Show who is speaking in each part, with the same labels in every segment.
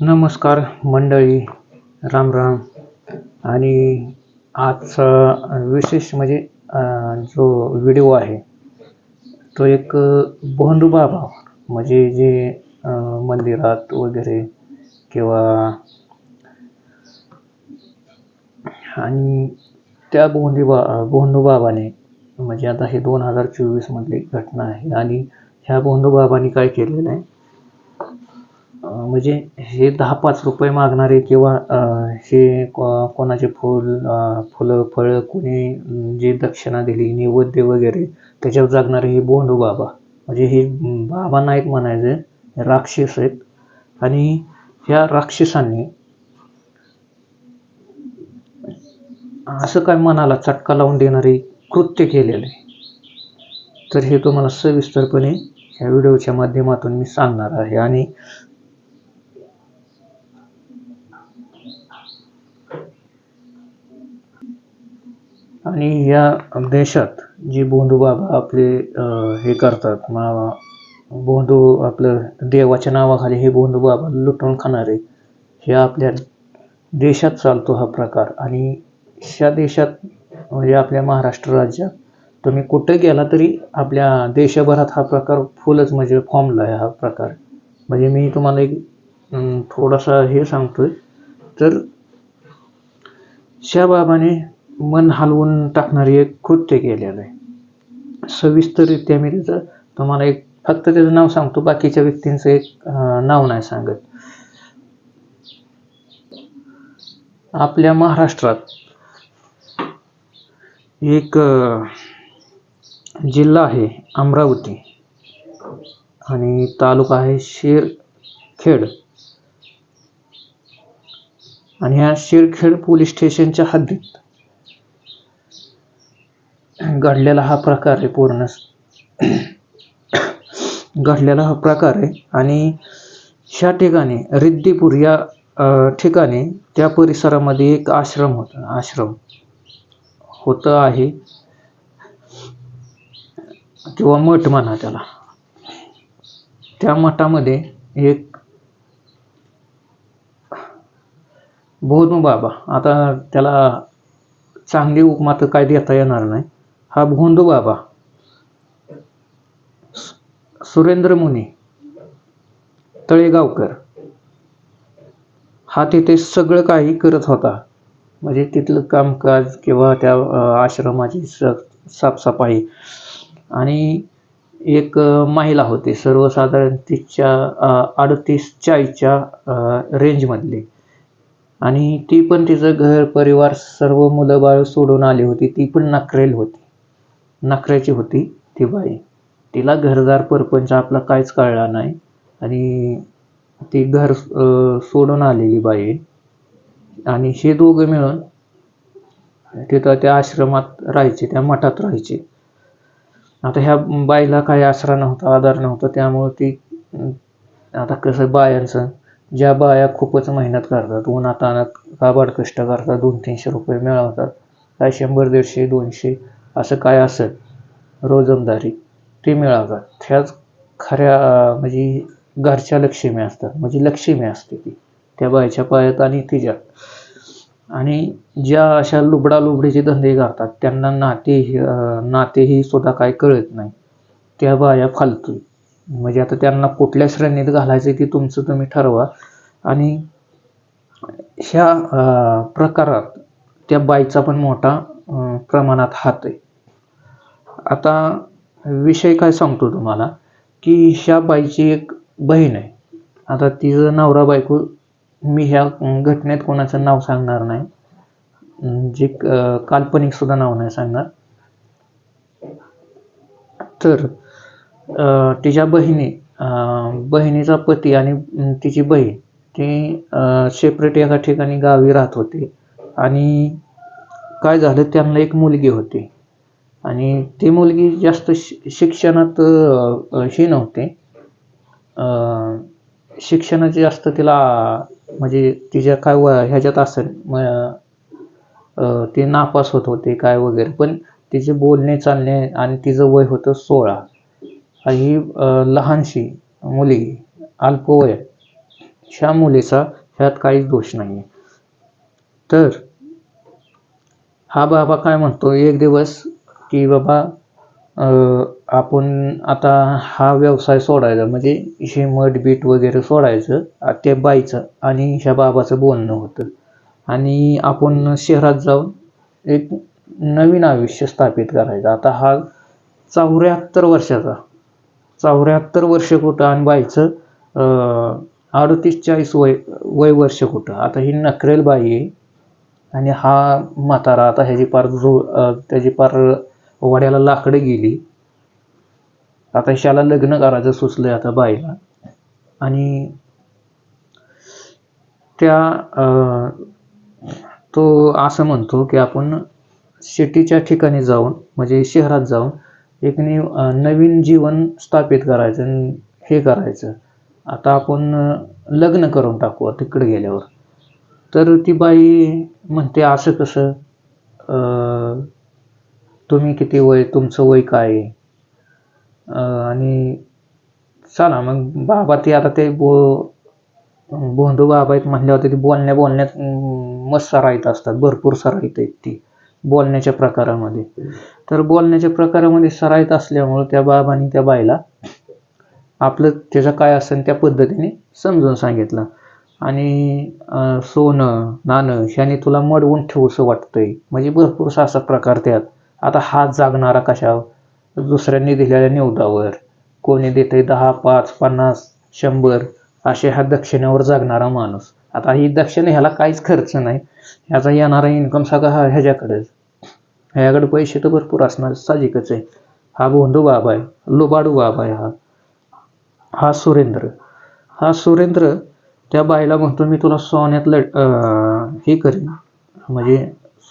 Speaker 1: नमस्कार मंडळी राम राम. आणि आजचा विशेष म्हणजे जो व्हिडिओ आहे तो एक भोंदू बाबा म्हणजे जे मंदिरात वगैरे किंवा आणि त्या भोंदी बा भोंदू बाबाने म्हणजे आता हे दोन हजार चोवीसमधली घटना आहे. आणि ह्या भोंदू बाबाने काय केलेलं आहे म्हणजे हे दहा पाच रुपये मागणारे किंवा हे कोणाचे फुल फुलं फळं कोणी जे दक्षिणा दिली नैवेद्य वगैरे त्याच्यावर जगणारे हे बोंडू बाबा. म्हणजे हे बाबा नाहीत म्हणायचे राक्षस आहेत. आणि ह्या राक्षसांनी असं काय मनाला चटका लावून देणारे कृत्य केलेलं. आहे तर हे तुम्हाला सविस्तरपणे ह्या व्हिडिओच्या माध्यमातून मी सांगणार आहे. आणि आणि या देशात जे बोंधू बाबा आपले हे करतात मा बोंधू आपलं देवाच्या नावाखाली हे बोंधू बाबा लुटून खाणारे हे आपल्या देशात चालतो हा प्रकार. आणि ह्या देशात म्हणजे आपल्या महाराष्ट्र राज्यात तुम्ही कुठे गेला तरी आपल्या देशभरात हा प्रकार फुलच म्हणजे फॉर्मला आहे हा प्रकार. म्हणजे मी तुम्हाला एक थोडासा हे सांगतोय. तर शा बाबाने मन हलवून टाकणारी एक कृत्य केलेलं आहे. सविस्तररित्या मी त्याचं तुम्हाला एक फक्त त्याचं नाव सांगतो बाकीच्या व्यक्तींचं एक नाव नाही सांगत. आपल्या महाराष्ट्रात एक जिल्हा आहे अमरावती आणि तालुका आहे शिरखेड. आणि ह्या शिरखेड पोलीस स्टेशनच्या हद्दीत घडलेला हा प्रकार आहे पूर्ण. घडलेला हा प्रकार आहे आणि ह्या ठिकाणी रिद्दीपूर या ठिकाणी त्या परिसरामध्ये एक आश्रम होता आश्रम होतं आहे. किंवा मठ म्हणा त्याला. त्या मठामध्ये एक भोनू बाबा आता त्याला चांगली उपमा तर काय देता येणार नाही. हा भोंदू बाबा. सुरेंद्र मुनी. तळेगावकर. हा तिथे सगळं काही करत होता. म्हणजे तिथलं कामकाज किंवा त्या आश्रमाची साफसफाई. आणि एक महिला होती सर्वसाधारण तिच्या अडतीस चाळीसच्या रेंजमधली. आणि ती पण तिचं घर परिवार सर्व मुलं बाळ सोडून आली होती. ती पण नखरेल होती. नखऱ्याची होती ती बाई. तिला घरदार परपंच आपला काहीच कळला नाही. आणि ती घर सोडून आलेली बाई आणि हे दोघं मिळून तिथं त्या आश्रमात राहायचे त्या मठात राहायचे. आता ह्या बाईला काही आसरा नव्हता आधार नव्हता. त्यामुळं ती आता कसं बायांचं ज्या बाया खूपच मेहनत करतात उन्हात आणत काबाड कष्ट करतात दोन तीनशे रुपये मिळवतात काय शंभर दीडशे दोनशे असं काय असेल रोजंदारी ते मिळावं. ह्याच खऱ्या म्हणजे घरच्या लक्ष्मी असतात. म्हणजे लक्ष्मी असते ती. त्या बाईच्या पायात आणि तिच्यात आणि ज्या अशा लुबडा लुबडीचे धंदे करतात त्यांना नाते नातेही सुद्धा काय कळत नाही. त्या बाया फालतू म्हणजे आता त्यांना कुठल्या श्रेणीत घालायचं ते तुमचं तुम्ही ठरवा. आणि ह्या प्रकारात त्या बाईचा पण मोठा प्रमाणात हात आहे. आता विषय काय सांगतो तुम्हाला की ह्या बाईची एक बहीण आहे. आता तिचं नवरा बायको मी ह्या घटनेत कोणाचं नाव सांगणार नाही. जे काल्पनिक सुद्धा नाव नाही सांगणार. तर तिच्या बहिणी बहिणीचा पती आणि तिची बहीण ती सेपरेट एका ठिकाणी गावी राहत होते. आणि काय झालं त्यांना एक मुलगी होती. आणि ती मुलगी जास्त शि शिक्षणात हे नव्हते. शिक्षणाची जास्त तिला म्हणजे तिच्या काय व ह्याच्यात असेल मग ती नापास होत होते काय वगैरे पण तिचे बोलणे चालणे आणि तिचं वय होतं सोळा. ही लहानशी मुलगी अल्पवय ह्या मुलीचा ह्यात काहीच दोष नाही तर हा बाबा काय म्हणतो एक दिवस की बाबा आपण आता हा व्यवसाय सोडायचा म्हणजे हे मठबीट वगैरे सोडायचं ते त्या बाईचं आणि ह्या बाबाचं बोलणं होतं. आणि आपण शहरात जाऊन एक नवीन आयुष्य स्थापित करायचं. आता हा चौऱ्याहत्तर वर्षाचा चौऱ्याहत्तर वर्ष कुठं आणि बाईचं अडतीस चाळीस वय वय वर्ष कुठं. आता ही नखरेल बाई आहे आणि हा म्हातारा आता ह्याची पार जो त्याची पार वड्याला लाकडं गेली. आता शाला लग्न करायचं सुचलंय आता बाईला. आणि त्या तो असं म्हणतो की आपण सिटीच्या ठिकाणी जाऊन म्हणजे शहरात जाऊन एक नि नवीन जीवन स्थापित करायचं हे करायचं. आता आपण लग्न करून टाकू तिकडे गेल्यावर. तर ती बाई म्हणते असं कसं तुम्ही किती वय तुमचं वय काय आहे? आणि चला मग बाबा ते आता ते बो भोंदू बाबा आहेत म्हणल्यावर ते बोलण्या बोलण्यात मस्त सराईत असतात भरपूर सराईत आहेत ती बोलण्याच्या प्रकारामध्ये. तर बोलण्याच्या प्रकारामध्ये सराईत असल्यामुळं त्या बाबांनी त्या बाईला आपलं त्याचं काय असेल त्या पद्धतीने समजून सांगितलं. आणि सोनं नाणं ह्याने तुला मडवून ठेवूसं वाटतंय. म्हणजे भरपूर असा प्रकार त्यात. आता हात जागणारा कशावर? दुसऱ्यांनी दिलेल्या निवदावर कोणी देते दहा पाच पन्नास शंभर असे हा दक्षिणेवर जागणारा माणूस. आता ही दक्षिण ह्याला काहीच खर्च नाही. ह्याचा येणारा इन्कम सगळा हा ह्याच्याकडेच. ह्याकडे पैसे तर भरपूर असणार साजिकच आहे. हा भोंदू बाबा आहे लुबाडू बाबा आहे हा. हा सुरेंद्र. हा सुरेंद्र त्या बाईला म्हणतो मी तुला सोन्यात लट अं, हे करीन. म्हणजे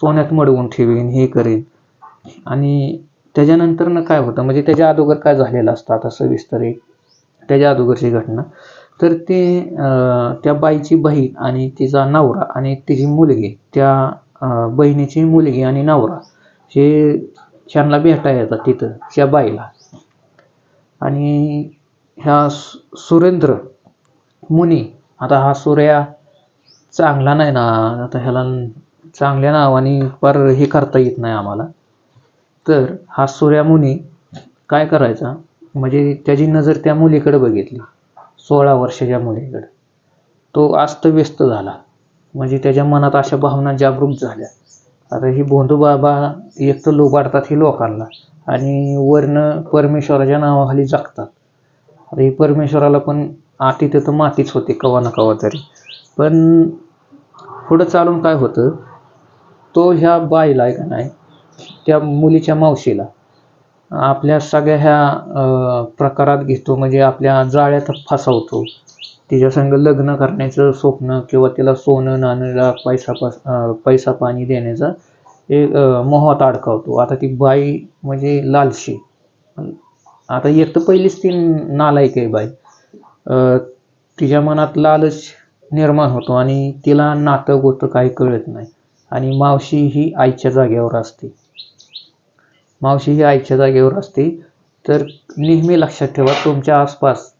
Speaker 1: सोन्यात मडवून ठेवीन हे करीन. आणि त्याच्यानंतर ना काय होतं? म्हणजे त्याच्या अगोदर काय झालेलं असतं? आता सविस्तर एक त्याच्या अगोदरची घटना. तर ते अं, त्या बाईची बहीण आणि तिचा नवरा आणि तिची मुलगी त्या बहिणीची मुलगी आणि नवरा हे त्यांना भेटा येतात तिथं त्या बाईला. आणि ह्या सुरेंद्र मुनी आता हा सूर्या चांगला नाही ना आता ह्याला चांगल्या नावाने पर हे करता येत नाही आम्हाला. तर हा सूर्यामुनी काय करायचा? म्हणजे त्याची नजर त्या मुलीकडे बघितली. सोळा वर्षाच्या मुलीकडे. तो अस्तव्यस्त झाला. म्हणजे त्याच्या मनात अशा भावना जागरूक झाल्या. आता ही भोंदू बाबा एक तर लोबाडतात ही लोकांना आणि वर्ण परमेश्वराच्या नावाखाली जगतात. आता ही परमेश्वराला पण आती तर मातीच होते कवा ना कवा तरी. पण पुढं चालून काय होतं? तो ह्या बाईला आहे का नाही? त्या मुलीच्या मावशीला. आपल्या सगळ्या ह्या प्रकारात घेतो. म्हणजे आपल्या जाळ्यात फसवतो. तिच्या संग लग्न करण्याचं स्वप्न किंवा तिला सोनं नाण्याला पैसा पास पैसा पाणी देण्याचा एक मोहात अडकावतो. आता ती बाई म्हणजे लालशी. आता एक तर पहिलीच ती नालायक आहे बाई. अं, तिच्या मनात लालच निर्माण होतो आणि तिला नातं गोतं काही कळत नाही. आणि मावशी ही आईच्या जागेवर असते. मावशी ही आईच्या जागेवर असते. तर नेहमी लक्षात ठेवा तुमच्या आसपास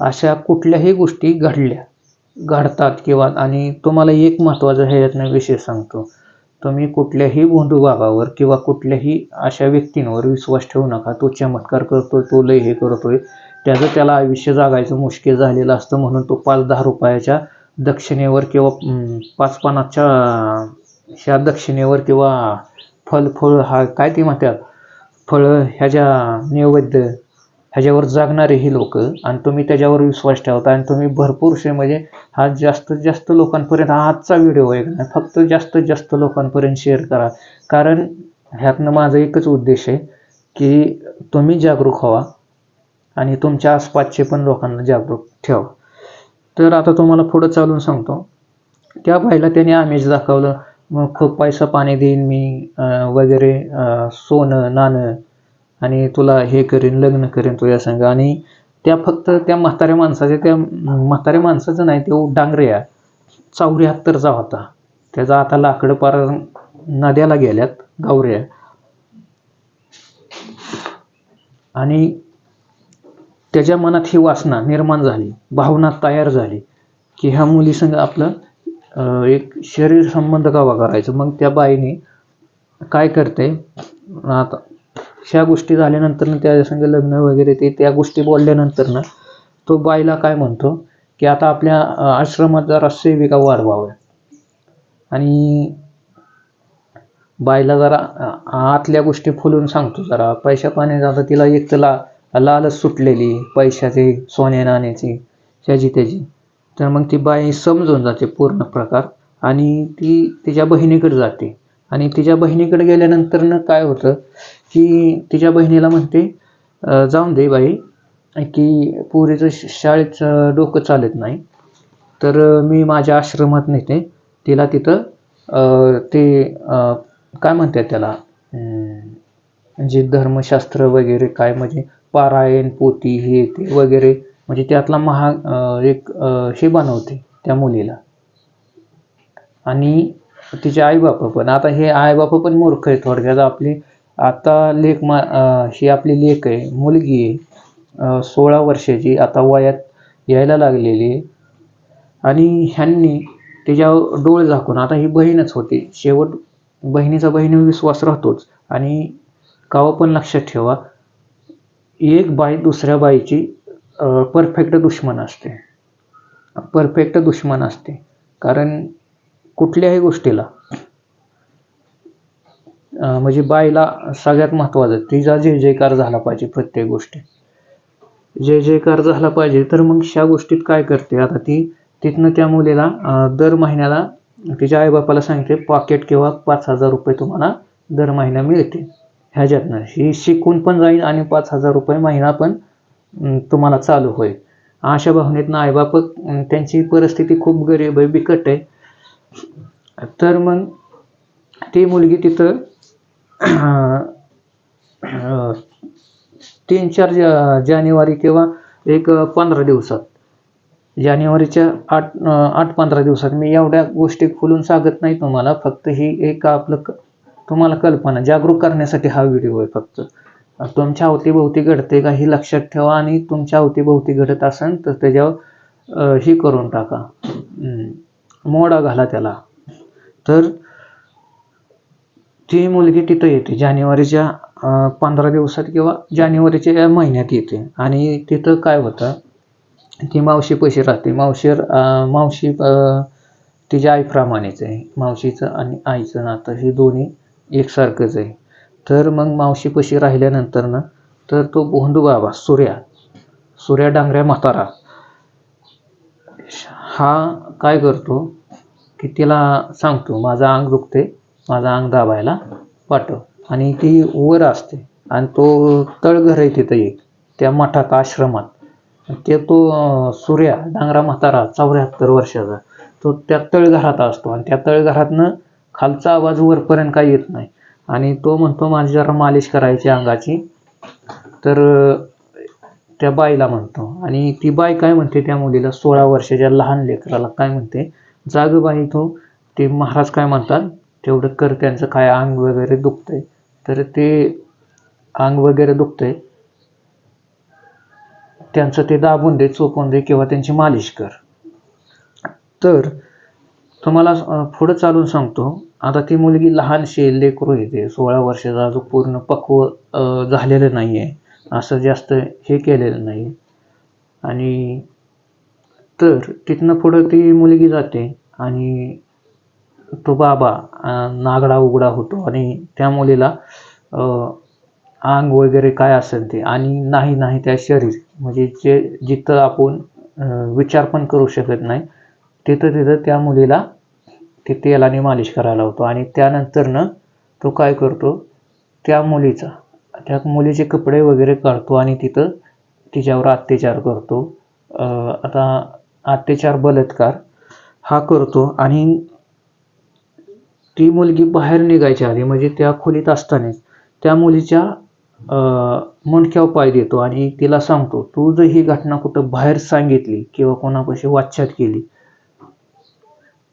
Speaker 1: अशा कुठल्याही गोष्टी घडल्या घडतात किंवा आणि तुम्हाला एक महत्त्वाचा ह्याच्यातनं विषय सांगतो. तुम्ही कुठल्याही भोंदू बाबावर किंवा कुठल्याही अशा व्यक्तींवर विश्वास ठेवू नका. तो चमत्कार करतो तो लय हे करतोय. त्याचं त्याला आयुष्य जागायचं मुश्किल झालेलं असतं म्हणून तो पाच दहा रुपयाच्या दक्षिणेवर किंवा पाच पानाच्या ह्या दक्षिणेवर किंवा फल फळ हा काय ते म्हणतात? फळं ह्याच्या नैवेद्य ह्याच्यावर जागणारे ही लोक आणि तुम्ही त्याच्यावर विश्वास ठेवता आणि तुम्ही भरपूरसे म्हणजे हा जास्तीत जास्त लोकांपर्यंत हा आजचा व्हिडिओ आहे. का फक्त जास्तीत जास्त लोकांपर्यंत शेअर करा. कारण ह्यातनं माझा एकच उद्देश आहे की तुम्ही जागरूक व्हा आणि तुमच्या आसपासचे पण लोकांना जागरूक ठेवा. तर आता तुम्हाला पुढं चालून सांगतो. त्या बाईला त्याने आमिष दाखवलं. मग खूप पैसा पाणी देईन मी अं, वगैरे सोनं नाणं आणि तुला हे करीन लग्न करीन तुझ्या संग. आणि त्या फक्त त्या म्हाताऱ्या माणसाच्या त्या म्हाताऱ्या माणसाचं नाही तो डांगऱ्या चौऱ्याहत्तरचा होता. त्याचा आता लाकडं पार नद्याला गेल्यात गावऱ्या. आणि त्याच्या मनात ही वासना निर्माण झाली भावना तयार झाली की ह्या मुलीसंग आपलं एक शरीर संबंध कवा करायचं? मग त्या बाईने काय करते? आता ह्या गोष्टी झाल्यानंतर ना त्या संग लग्न वगैरे ते त्या गोष्टी बोलल्यानंतर ना तो बाईला काय म्हणतो? की आता आपल्या आश्रमात जरा सेविका वाढवाव्या. आणि बाईला जरा आतल्या गोष्टी फुलून सांगतो जरा. पैशा पाण्याचा आता तिला एक तर ला लालच सुटलेली पैशाची सोन्या नाण्याची ह्याची त्याची. तर मग ती बाई समजून जाते पूर्ण प्रकार आणि ती तिच्या बहिणीकडे जाते. आणि तिच्या बहिणीकडे गेल्यानंतर काय होतं की तिच्या बहिणीला म्हणते जाऊन दे बाई की पोरीचं श- शाळेचं डोकं चालत नाही. तर मी माझ्या आश्रमात नेते. तिला तिथं ते काय म्हणतात त्याला जे म्हणजे धर्मशास्त्र वगैरे काय म्हणजे पारायण पोती हे ते वगैरे म्हणजे त्यातला महा एक हे बनवते त्या मुलीला. आणि तिचे आईबापा पण. आता हे आईबापा पण मूर्ख आहे थोडक्यात. आपली आता लेख मा ही आपली लेख आहे. मुलगी आहे. सोळा वर्षाची. आता वयात यायला लागलेली आहे. आणि ह्यांनी तिच्या डोळे झाकून आता ही बहीणच होती. शेवट बहिणीचा बहिणी विश्वास राहतोच. आणि कावा पण लक्षात ठेवा. एक बाई दुसऱ्या बाईची परफेक्ट दुश्मन असते. परफेक्ट दुश्मन असते. कारण कुठल्याही गोष्टीला म्हणजे बाईला सगळ्यात महत्त्वाचं तिचा जय जयकार झाला पाहिजे प्रत्येक गोष्टी. जय जयकार झाला पाहिजे तर मग ह्या गोष्टीत काय करते? आता ती तिथनं त्या मुलीला दर महिन्याला तिच्या आईबापाला सांगते पॉकेट किंवा पाच हजार रुपये तुम्हाला दर महिना मिळते ह्याच्यातनं ही शिकून पण जाईल आणि पाच हजार रुपये महिना पण तुम्हाला चालू होईल. अशा भावनेतनं आईबाप त्यांची परिस्थिती खूप गरीब आहे बिकट आहे. तर मग ती मुलगी तिथं तीन चार जा- जानेवारी किंवा एक पंधरा दिवसात. जानेवारीच्या आठ आठ पंधरा दिवसात मी एवढ्या गोष्टी खोलून सांगत नाही तुम्हाला फक्त ही एक आपलं तुम्हाला कल्पना जागरूक करण्यासाठी हा व्हिडिओ आहे फक्त. तुमच्या अवतीभोवती घडते का हे लक्षात ठेवा आणि तुमच्या अवतीभोवती घडत असेल तर त्याच्यावर ही करून टाका. मोडा घाला त्याला. तर ती मुलगी तिथं येते. जानेवारीच्या पंधरा दिवसात किंवा जानेवारीच्या या महिन्यात येते. आणि तिथं काय होतं? ती मावशी पैसे राहते. मावशी मावशी तिच्या आईप्रमाणेच आहे. मावशीचं आणि आईचं नातं हे दोन्ही एकसारखंच आहे. तर मग मावशी पैसे राहिल्यानंतर ना तर तो भोंदू बाबा सूर्या सूर्या डांगऱ्या म्हातारा हा काय करतो की तिला सांगतो माझं अंग दुखते माझं अंग दाबायला पाठव. आणि ती वर असते आणि तो तळघर आहे तिथं एक त्या मठात आश्रमात. ते तो सूर्या डांगरा म्हातारा चौऱ्याहत्तर वर्षाचा तो त्या तळघरात असतो. आणि त्या तळघरातनं खालचा आवाज वरपर्यंत काही येत नाही. आणि तो म्हणतो माझी जरा मालिश करायची अंगाची. तर त्या बाईला म्हणतो. आणि ती बाई काय म्हणते त्या मुलीला सोळा वर्षाच्या लहान लेकराला काय म्हणते जाग बाई तो. ते महाराज काय म्हणतात तेवढं कर त्यांचं काय अंग वगैरे दुखतंय. तर ते अंग वगैरे दुखतंय. त्यांचं ते दाबून दे चोपून दे किंवा त्यांची मालिश कर. तर तुम्हाला पुढं चालून सांगतो. आता ती मुलगी लहानशी लेकरू येते सोळा वर्षाचा जो पूर्ण पक्व झालेलं नाही आहे असं जास्त हे केलेलं नाही. आणि तर तिथनं पुढं ती मुलगी जाते आणि तो बाबा नागडा उघडा होतो आणि त्या मुलीला अंग वगैरे काय असेल ते आणि नाही नाही त्या शरीर. म्हणजे जे जिथं आपण विचार पण करू शकत नाही तिथं तिथं त्या मुलीला ते तेलाने मालिश करायला होतो आणि त्यानंतरनं तो काय करतो? त्या मुलीचा त्या मुलीचे कपडे वगैरे काढतो आणि तिथं तिच्यावर अत्याचार करतो. आता अत्याचार बलात्कार हा करतो आणि ती मुलगी बाहेर निघायच्या आधी म्हणजे त्या खोलीत असतानाच त्या मुलीच्या अं, मणक्यावर पाय देतो आणि तिला सांगतो तू जर ही घटना कुठं बाहेर सांगितली किंवा कोणापाशी वाच्यत केली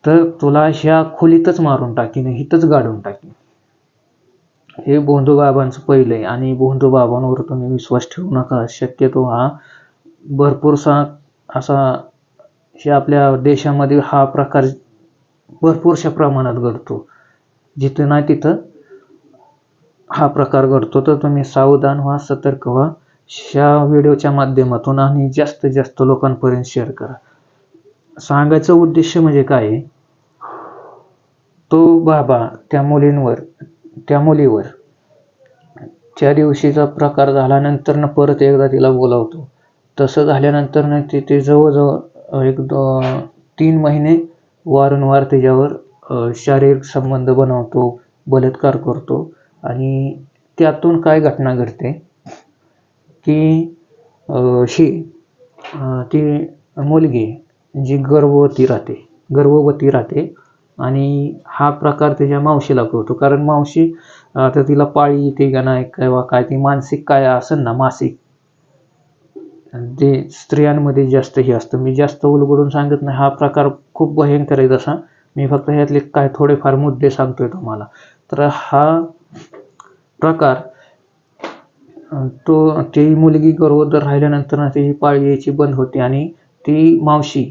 Speaker 1: तर तुला ह्या खोलीतच मारून टाकीन हिथंच गाडून टाकीन. हे भोंदूबाबांचं पहिलं आहे आणि भोंदूबाबांवर तुम्ही विश्वास ठेवू नका. शक्यतो हा भरपूरसा असा हे आपल्या देशामध्ये हा प्रकार भरपूरशा प्रमाणात घडतो. जिथं ना तिथं हा प्रकार घडतो. तर तुम्ही सावधान व्हा सतर्क व्हा. ह्या व्हिडिओच्या माध्यमातून आणि जास्तीत जास्त लोकांपर्यंत शेअर करा. सांगायचं उद्देश म्हणजे काय आहे? तो बाबा त्या मुलींवर त्या मुलीवर त्या दिवशीचा प्रकार झाल्यानंतर परत एकदा तिला बोलावतो. तसं झाल्यानंतर तिथे ते जवळजवळ एक दो तीन महिने वारंवार त्याच्यावर शारीरिक संबंध बनवतो बलात्कार करतो. आणि त्यातून काय घटना घडते? की अ, ही ती मुलगी जी गर्भवती राहते गर्भवती राहते आणि हा प्रकार त्याच्या मावशीला कळतो. कारण मावशी आता तिला पाळी येते का नाही किंवा काय ती मानसिक काय असेल ना मासिक ते स्त्रियांमध्ये जास्त हे असतं. मी जास्त उलगडून सांगत नाही. हा प्रकार खूप भयंकर आहे तसा. मी फक्त ह्यातले काय थोडेफार मुद्दे सांगतोय तुम्हाला. तर हा प्रकार तो ती मुलगी गर्भोदर राहिल्यानंतर ना तिची पाळी यायची बंद होते आणि ती मावशी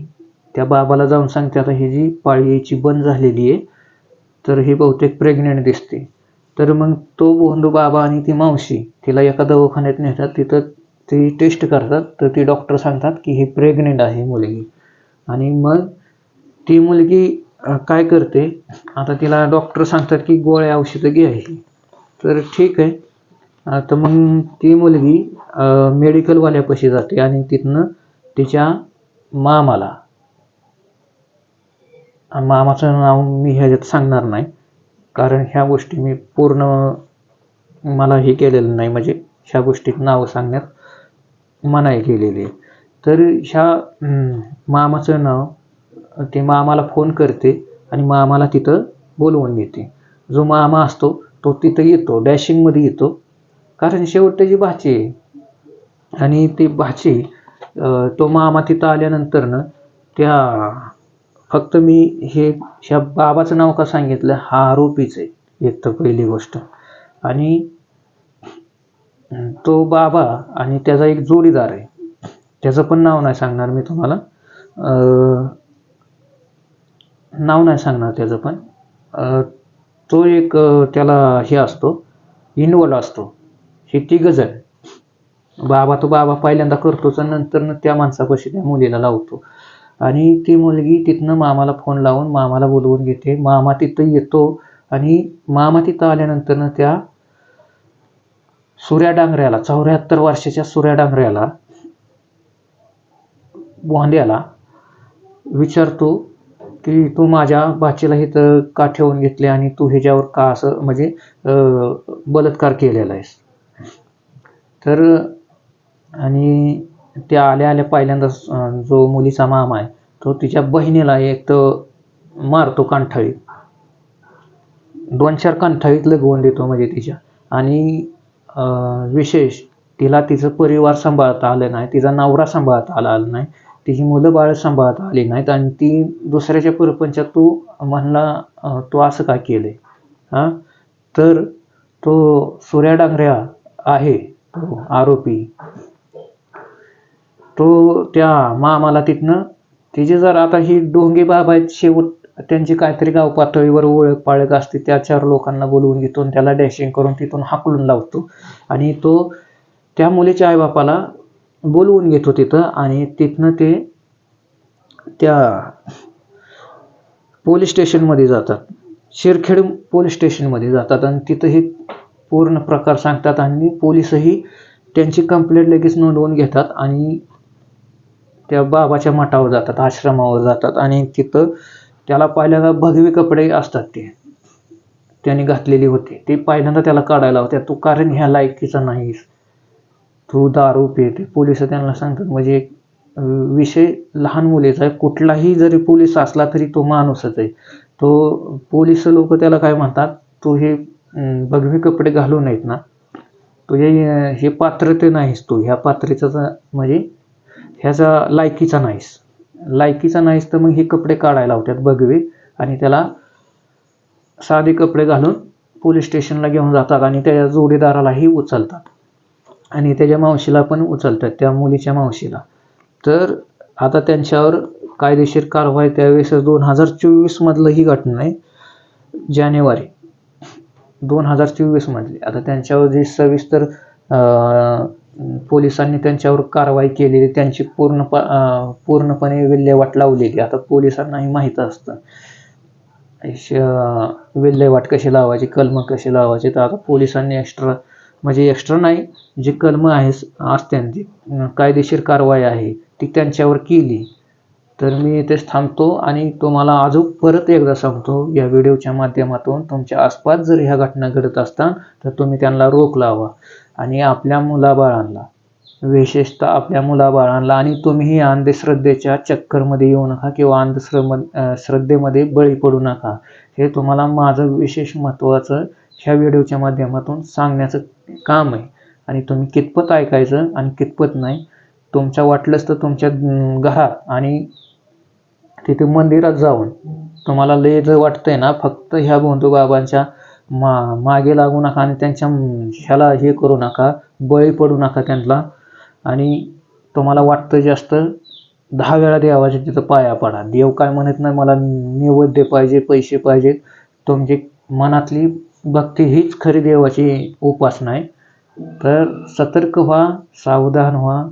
Speaker 1: त्या बाबाला जाऊन सांगते आता ही जी पाळी यायची बंद झालेली आहे तर ही बहुतेक प्रेग्नेंट दिसते. तर मग तो बोंधू बाबा आणि ती मावशी तिला एका दवाखान्यात नेतात तिथं ती टेस्ट करतात तर ती डॉक्टर सांगतात की ही प्रेग्नेंट आहे मुलगी. आणि मग ती मुलगी काय करते आता तिला डॉक्टर सांगतात की गोळ्या औषधं घ्यायची तर ठीक आहे. तर मग ती मुलगी मेडिकलवाल्यापाशी जाते आणि तिथनं तिच्या मामाला मामाचं नाव मी ह्याच्यात सांगणार नाही. कारण ह्या गोष्टी मी पूर्ण मला हे केलेलं नाही. म्हणजे ह्या गोष्टीत नावं सांगण्यात मनाई केलेली आहे. तर ह्या मामाचं नाव ते मामाला फोन करते आणि मामाला तिथं बोलवून घेते. जो मामा असतो तो तिथं येतो डॅशिंगमध्ये येतो. कारण शेवट त्याची भाची आहे आणि ती भाची तो मामा तिथं आल्यानंतर ना त्या फक्त मी हे ह्या बाबाचं नाव का सांगितलं हा आरोपीच आहे एक तर पहिली गोष्ट. आणि तो बाबा आणि त्याचा एक जोडीदार आहे. त्याचं पण नाव नाही सांगणार मी तुम्हाला. अं, नाव नाही सांगणार त्याचं पण. अं, तो एक त्याला हे असतो इन्वॉल्व असतो. हे तिघजण बाबा तो बाबा पहिल्यांदा करतोच नंतर त्या माणसापाशी त्या मुलीला लावतो. आणि ती मुलगी तिथनं मामाला फोन लावून मामाला बोलवून घेते. मामा तिथं येतो आणि मामा तिथं आल्यानंतर त्या सूर्या डांगऱ्याला चौऱ्याहत्तर वर्षाच्या सूर्या डांगऱ्याला वांद्याला विचारतो की तू माझ्या बाचीला इथं का ठेवून घेतले आणि तू ह्याच्यावर का असं म्हणजे बलात्कार केलेला आहेस? तर आणि त्या आल्या आल्या पहिल्यांदा जो मुलीचा मामा आहे तो तिच्या बहिणीला एक तर मारतो कांठाळीत दोन चार कांठाळीत लगवून देतो म्हणजे तिच्या. आणि विशेष तिला तिचं परिवार सांभाळता आलं नाही तिचा नवरा सांभाळता आला आला नाही तिची मुलं बाळ सांभाळता आली नाहीत आणि ती दुसऱ्याच्या परपंचात तू म्हणला तू असं का केलंय? हां? तर तो सूर्या डांगऱ्या आहे तो आरोपी. तो त्या मामाला तिथनं तिचे जर आता ही डोंगे बाबा आहेत शेवट त्यांची काहीतरी गाव पातळीवर ओळख पाळख असते त्या चार लोकांना बोलवून घेतो आणि त्याला डॅशिंग करून तिथून हाकलून लावतो. आणि तो त्या मुलीच्या आईबापाला बोलवून घेतो तिथं आणि तिथनं ते त्या पोलीस स्टेशनमध्ये जातात. शिरखेड पोलीस स्टेशनमध्ये जातात आणि तिथं हे पूर्ण प्रकार सांगतात आणि पोलीसही त्यांची कंप्लेंट लगेच नोंदवून घेतात आणि त्या बाबाच्या मठावर जातात आश्रमावर जातात आणि तिथं त्याला पहिल्यांदा भगवे कपडे असतात ते. त्याने घातलेली होती. ते पहिल्यांदा त्याला काढायला होत्या तू कारण ह्या लायकीचा नाहीस. तू दारू पिते. पोलीस त्यांना सांगतात. म्हणजे एक, विषय लहान मुलीचा आहे. कुठलाही जरी पोलीस असला तरी तो माणूसच आहे. तो पोलीस लोक त्याला काय म्हणतात? तू हे भगवे कपडे घालू नयेत ना. तुझे हे हे पात्रते नाहीस तू. ह्या पात्रेचा म्हणजे ह्याचा लायकीचा नाहीस. लायकीचा नाहीस तर मग हे कपडे काढायला होत्यात बघवे आणि त्याला साधे कपडे घालून पोलीस स्टेशनला घेऊन जातात आणि त्याच्या जोडीदारालाही उचलतात. आणि त्याच्या मावशीला पण उचलतात त्या मुलीच्या मावशीला. तर आता त्यांच्यावर कायदेशीर कारवाई त्यावेळेस दोन हजार चोवीसमधलं ही घटना आहे जानेवारी. दोन हजार चोवीसमधली. आता त्यांच्यावर जी सविस्तर पोलिसांनी त्यांच्यावर कारवाई केलेली त्यांची पूर्ण प- पूर्णपणे विल्हेवाट लावलेली. आता पोलिसांनाही माहीत असतं. श- विल्हेवाट कशी लावायची कलमं कशी लावायची? तर आता पोलिसांनी एक्स्ट्रा म्हणजे एक्स्ट्रा नाही जी कलमं आहे असत्यांची कायदेशीर कारवाई आहे ती त्यांच्यावर केली. तर मी इथेच थांबतो आणि तुम्हाला अजून परत एकदा सांगतो या व्हिडिओच्या माध्यमातून तुमच्या आसपास जर ह्या घटना घडत असतात तर तुम्ही त्यांना रोख लावा आणि आपल्या मुलाबाळांना विशेषतः आपल्या मुलाबाळांना आणि तुम्हीही अंधश्रद्धेच्या चक्करमध्ये येऊ नका किंवा अंधश्रम श्रद्धेमध्ये बळी पडू नका. हे तुम्हाला माझं विशेष महत्त्वाचं ह्या व्हिडिओच्या माध्यमातून सांगण्याचं काम आहे. आणि तुम्ही कितपत ऐकायचं आणि कितपत नाही तुमच्या वाटलंच तर तुमच्या घरात आणि तिथे मंदिरात जाऊन तुम्हाला लय जर वाटतंय ना फक्त ह्या भोंदू बाबांच्या मा मागे लागू नका आणि त्यांच्या ह्याला हे करू नका बळी पडू नका त्यांना. आणि तुम्हाला वाटतं जास्त दहा वेळा देवाच्या तिथं पाया पडा. देव काय म्हणत नाही मला नैवेद्य पाहिजे पैसे पाहिजेत तुमची मनातली भक्ती हीच खरी देवाची उपासना आहे. तर सतर्क व्हा सावधान व्हा.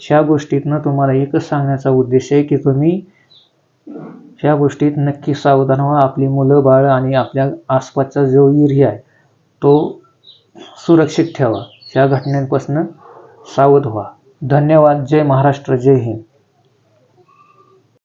Speaker 1: ह्या गोष्टीतनं तुम्हाला एकच सांगण्याचा उद्देश आहे की तुम्ही ह्या गोष्टीत नक्की सावधान व्हा. आपली मुलं बाळ आणि आपल्या आसपासचा जो एरिया आहे तो सुरक्षित ठेवा. ह्या घटनांपासून सावध व्हा. धन्यवाद. जय महाराष्ट्र. जय हिंद.